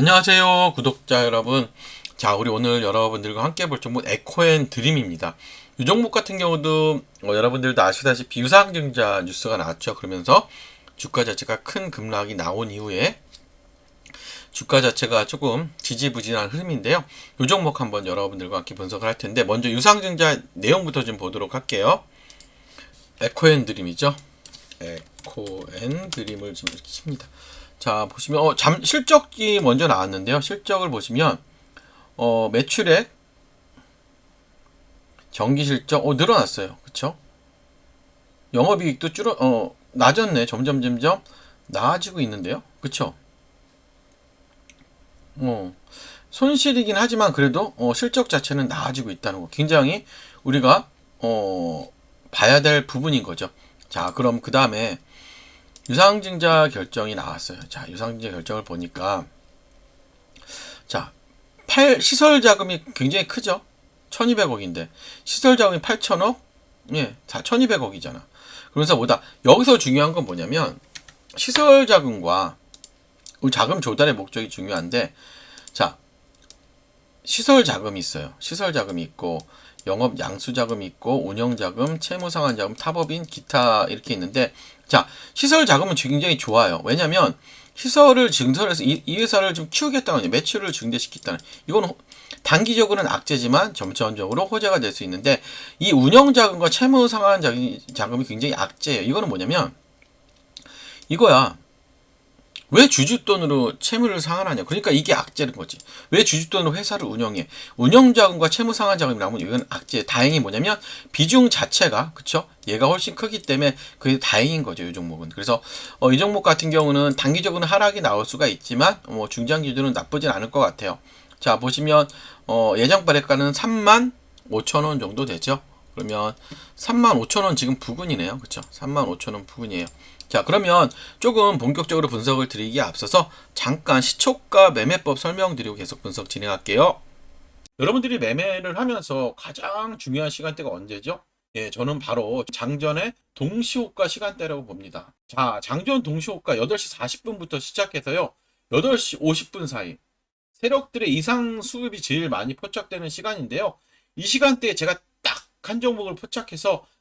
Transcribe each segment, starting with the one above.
안녕하세요 구독자 여러분. 자 우리 오늘 여러분들과 함께 볼 종목 에코앤 드림입니다. 이 종목 같은 경우도 어, 여러분들도 아시다시피 유상증자 뉴스가 나왔죠. 그러면서 주가 자체가 큰 급락이 나온 이후에 주가 자체가 조금 지지부진한 흐름인데요. 이 종목 한번 여러분들과 함께 분석을 할 텐데 먼저 유상증자 내용부터 좀 보도록 할게요. 에코앤 드림이죠. 에코앤 드림을 지금 이렇게 칩니다 자 보시면 어, 잠, 실적이 먼저 나왔는데요. 실적을 보시면 어, 매출액, 정기 실적 어, 늘어났어요. 그쵸? 영업 이익도 줄어 어, 낮았네. 점점 점점 나아지고 있는데요. 그쵸? 어, 손실이긴 하지만 그래도 어, 실적 자체는 나아지고 있다는 거. 굉장히 우리가 어, 봐야 될 부분인 거죠. 자, 그럼 그 다음에 유상증자 결정이 나왔어요. 자, 유상증자 결정을 보니까 자, 8 시설 자금이 굉장히 크죠. 1200억인데 시설 자금이 8천억? 예, 다 1200억이잖아. 그러면서 뭐다? 여기서 중요한 건 뭐냐면 시설 자금과 자금 조달의 목적이 중요한데 자, 시설 자금이 있어요. 시설 자금이 있고 영업 양수 자금이 있고 운영 자금, 채무 상환 자금, 타법인, 기타 이렇게 있는데 자, 시설 자금은 굉장히 좋아요. 왜냐면 시설을 증설해서 이, 이 회사를 좀 키우겠다는. 매출을 증대시키겠다는. 이거는 단기적으로는 악재지만 점차적으로 호재가 될 수 있는데 이 운영 자금과 채무 상환 자금이 굉장히 악재예요. 이거는 뭐냐면 이거야. 왜 주주돈으로 채무를 상환하냐? 그러니까 이게 악재는 거지. 왜 주주돈으로 회사를 운영해? 운영자금과 채무 상환 자금이 나오면 이건 악재. 다행히 뭐냐면 비중 자체가 그쵸? 얘가 훨씬 크기 때문에 그게 다행인 거죠. 이 종목은. 그래서 어, 이 종목 같은 경우는 단기적으로는 하락이 나올 수가 있지만 뭐 중장기적으로는 나쁘진 않을 것 같아요. 자 보시면 어, 예정 발행가는 3만 5천 원 정도 되죠. 그러면 3만 5천 원 지금 부근이네요. 그쵸? 3만 5천 원 부근이에요. 자, 그러면 조금 본격적으로 분석을 드리기에 앞서서 잠깐 시초가 매매법 설명드리고 계속 분석 진행할게요. 여러분들이 매매를 하면서 가장 중요한 시간대가 언제죠? 예, 저는 바로 장전의 동시호가 시간대라고 봅니다. 자, 장전 동시호가 8시 40분부터 시작해서요. 8시 50분 사이. 세력들의 이상 수급이 제일 많이 포착되는 시간인데요. 이 시간대에 제가 딱 한 종목을 포착해서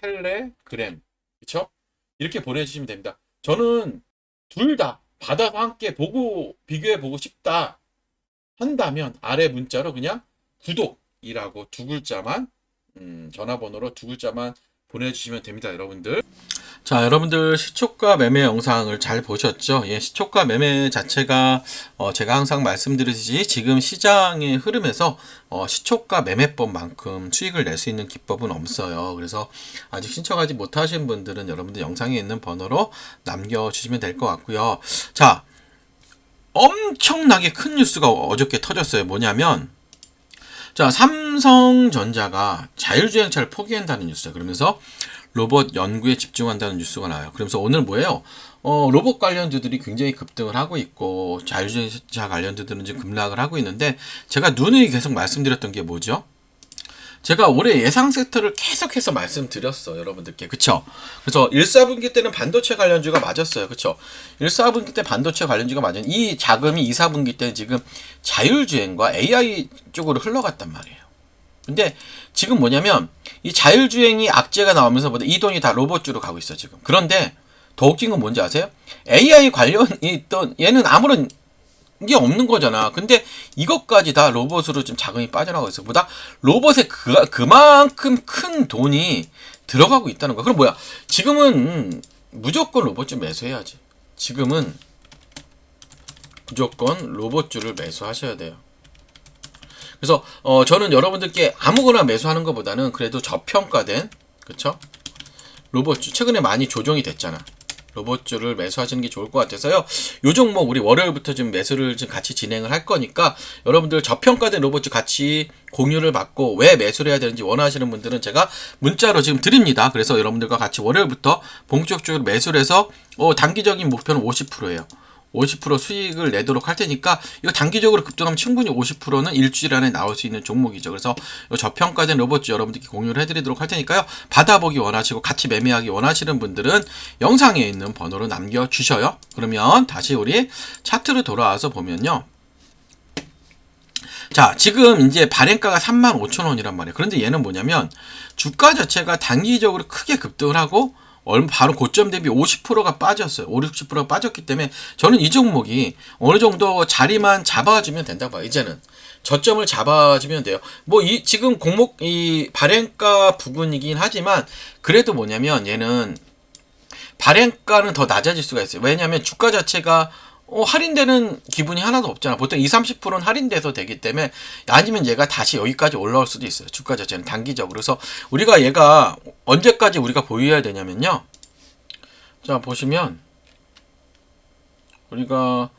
텔레그램, 그쵸? 이렇게 보내주시면 됩니다. 저는 둘 다 받아서 함께 보고, 비교해 보고 싶다 한다면 아래 문자로 그냥 구독이라고 두 글자만, 음, 전화번호로 두 글자만 보내주시면 됩니다, 여러분들. 자, 여러분들 시초가 매매 영상을 잘 보셨죠? 예, 시초가 매매 자체가 어, 제가 항상 말씀드리듯이 지금 시장의 흐름에서 어, 시초가 매매법만큼 수익을 낼 수 있는 기법은 없어요. 그래서 아직 신청하지 못하신 분들은 여러분들 영상에 있는 번호로 남겨주시면 될 것 같고요. 자, 엄청나게 큰 뉴스가 어저께 터졌어요. 뭐냐면 자, 삼성전자가 자율주행차를 포기한다는 뉴스예요. 그러면서 로봇 연구에 집중한다는 뉴스가 나와요. 그러면서 오늘 뭐예요? 어, 로봇 관련주들이 굉장히 급등을 하고 있고 자율주행차 관련주들은 지금 급락을 하고 있는데 제가 누누이 계속 말씀드렸던 게 뭐죠? 제가 올해 예상 섹터를 계속해서 말씀드렸어 여러분들께. 그쵸? 그래서 1, 4분기 때는 반도체 관련주가 맞았어요. 그쵸? 1, 4분기 때 반도체 관련주가 맞은 이 자금이 2, 4분기 때 지금 자율주행과 AI 쪽으로 흘러갔단 말이에요. 근데 지금 뭐냐면 이 자율주행이 악재가 나오면서 뭐이 돈이 다 로봇주로 가고 있어 지금. 그런데 더 웃긴 건 뭔지 아세요? AI 관련이 있던 얘는 아무런 게 없는 거잖아. 근데 이것까지 다 로봇으로 좀 자금이 빠져나가고 있어. 보다 로봇에 그, 그만큼 큰 돈이 들어가고 있다는 거야. 그럼 뭐야? 지금은 무조건 로봇주 매수해야지. 지금은 무조건 로봇주를 매수하셔야 돼요. 그래서 어, 저는 여러분들께 아무거나 매수하는 것보다는 그래도 저평가된 그쵸? 로봇주 최근에 많이 조정이 됐잖아. 로봇주를 매수하시는 게 좋을 것 같아서요. 요 종목 우리 월요일부터 좀 매수를 좀 같이 진행을 할 거니까 여러분들 저평가된 로봇주 같이 공유를 받고 왜 매수를 해야 되는지 원하시는 분들은 제가 문자로 지금 드립니다. 그래서 여러분들과 같이 월요일부터 본격적으로 매수를 해서 어, 단기적인 목표는 50%예요. 50% 수익을 내도록 할 테니까 이거 단기적으로 급등하면 충분히 50%는 일주일 안에 나올 수 있는 종목이죠. 그래서 이 저평가된 로봇주 여러분들께 공유를 해드리도록 할 테니까요. 받아보기 원하시고 같이 매매하기 원하시는 분들은 영상에 있는 번호로 남겨주셔요. 그러면 다시 우리 차트로 돌아와서 보면요. 자, 지금 이제 발행가가 35,000원이란 말이에요. 그런데 얘는 뭐냐면 주가 자체가 단기적으로 크게 급등을 하고 바로 고점 대비 50%가 빠졌어요. 5, 60%가 빠졌기 때문에 저는 이 종목이 어느 정도 자리만 잡아주면 된다고 봐요. 이제는 저점을 잡아주면 돼요. 뭐 이 지금 공목 이 발행가 부분이긴 하지만 그래도 뭐냐면 얘는 발행가는 더 낮아질 수가 있어요. 왜냐하면 주가 자체가 어, 할인되는 기분이 하나도 없잖아. 보통 20, 30%는 할인돼서 되기 때문에 아니면 얘가 다시 여기까지 올라올 수도 있어요. 주가 자체는 단기적으로. 그래서 우리가 얘가 언제까지 우리가 보유해야 되냐면요. 자, 보시면 우리가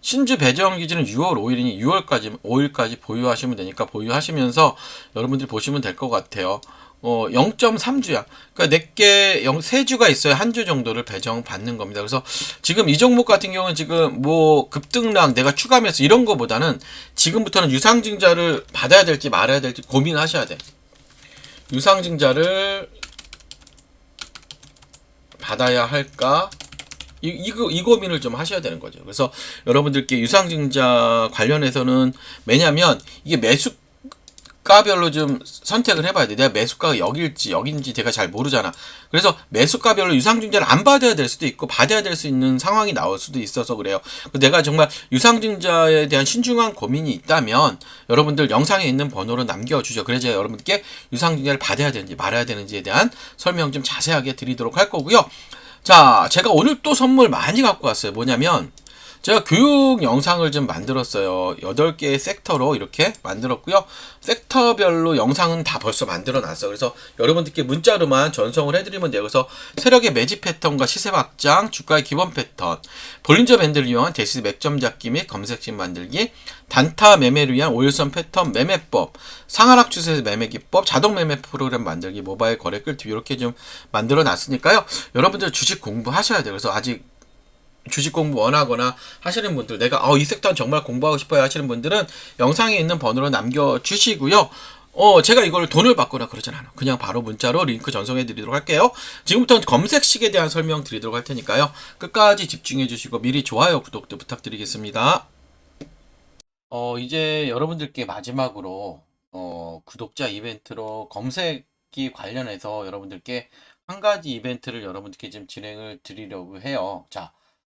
신주 배정 기준은 6월 5일이니 6월까지 5일까지 보유하시면 되니까 보유하시면서 여러분들이 보시면 될 것 같아요. 어, 0.3주야. 그러니까 내게 3주가 있어야 한 주 정도를 배정 받는 겁니다. 그래서 지금 이 종목 같은 경우는 지금 뭐 급등락 내가 추가 매수 이런 거보다는 지금부터는 유상증자를 받아야 될지 말아야 될지 고민하셔야 돼. 유상증자를 받아야 할까? 이, 이거, 이 고민을 좀 하셔야 되는 거죠. 그래서 여러분들께 유상증자 관련해서는 왜냐면 이게 매수 매수가별로 좀 선택을 해봐야 돼. 내가 매수가가 여기일지 여기인지 내가 잘 모르잖아. 그래서 매수가별로 유상증자를 안 받아야 될 수도 있고 받아야 될 수 있는 상황이 나올 수도 있어서 그래요. 내가 정말 유상증자에 대한 신중한 고민이 있다면 여러분들 영상에 있는 번호로 남겨주죠. 그래야 여러분께 유상증자를 받아야 되는지 말아야 되는지에 대한 설명 좀 자세하게 드리도록 할 거고요. 자, 제가 오늘 또 선물 많이 갖고 왔어요. 뭐냐면 제가 교육 영상을 좀 만들었어요. 8개의 섹터로 이렇게 만들었고요. 섹터별로 영상은 다 벌써 만들어 놨어요. 그래서 여러분들께 문자로만 전송을 해드리면 돼요. 그래서 세력의 매집 패턴과 시세 확장, 주가의 기본 패턴, 볼린저 밴드를 이용한 대시 맥점 잡기 및 검색식 만들기, 단타 매매를 위한 오일선 패턴 매매법, 상하락 추세 매매 기법, 자동 매매 프로그램 만들기, 모바일 거래 끌기 이렇게 좀 만들어 놨으니까요. 여러분들 주식 공부하셔야 돼요. 그래서 아직 주식 공부 원하거나 하시는 분들, 내가 어, 이 섹터는 정말 공부하고 싶어요 하시는 분들은 영상에 있는 번호로 남겨주시고요. 어, 제가 이걸 돈을 받거나 그러진 않아요. 그냥 바로 문자로 링크 전송해 드리도록 할게요. 지금부터는 검색식에 대한 설명 드리도록 할 테니까요. 끝까지 집중해 주시고 미리 좋아요, 구독도 부탁드리겠습니다. 어, 이제 여러분들께 마지막으로 어, 구독자 이벤트로 검색기 관련해서 여러분들께 한 가지 이벤트를 여러분들께 좀 진행을 드리려고 해요. 자,